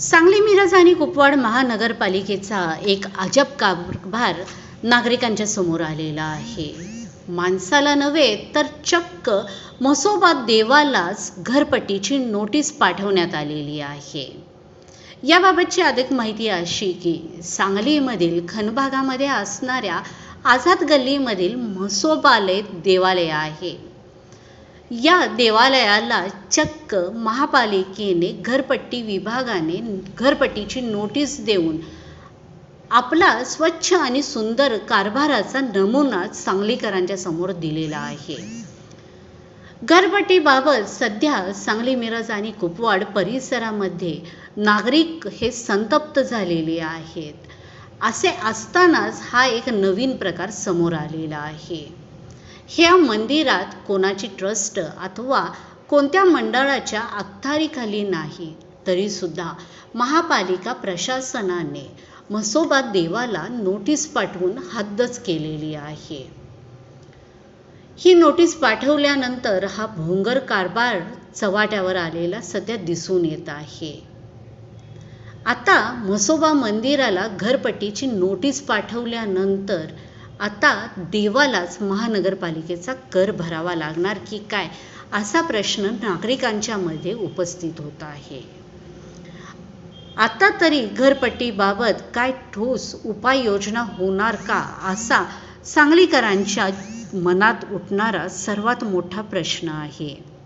सांगली मिरज आणि कुपवाड महानगरपालिकेचा एक अजब कारभार नागरिकांच्या समोर आलेला आहे. माणसाला नव्हे तर चक्क म्हसोबा देवालाच घरपट्टीची नोटीस पाठवण्यात आलेली आहे. याबाबतची अधिक माहिती अशी की सांगलीमधील खनभागामध्ये असणाऱ्या आझाद गल्लीमधील म्हसोबालय देवालय आहे. या देवालयाला चक्क महापालिकेने घरपट्टी विभागाने घरपट्टीची नोटीस देऊन आपला स्वच्छ आणि सुंदर कारभाराचा नमुना सांगलीकरांच्या समोर दिलेला आहे. घरपट्टीबाबत सध्या सांगली मिरज आणि कुपवाड परिसरामध्ये नागरिक हे संतप्त झालेले आहेत. असे असतानाच हा एक नवीन प्रकार समोर आलेला आहे. ह्या मंदिरात कोणाची ट्रस्ट अथवा कोणत्या मंडळाच्या अखत्यारीखाली नाही तरीसुद्धा महापालिका प्रशासनाने म्हसोबा देवाला नोटीस पाठवून हद्दच केलेली आहे. ही नोटीस पाठवल्यानंतर हा भोंगर कारभार चव्हाट्यावर आलेला सध्या दिसून येत आहे. आता म्हसोबा मंदिराला घरपट्टीची नोटीस पाठवल्यानंतर आता देवालाच महानगरपालिकेचा कर भरावा लागणार की काय असा प्रश्न नागरिकांच्या मध्ये उपस्थित होत आहे. आता तरी घरपट्टीबाबत काय ठोस उपाययोजना होणार का असा सांगलीकरांच्या मनात उठणारा सर्वात मोठा प्रश्न आहे.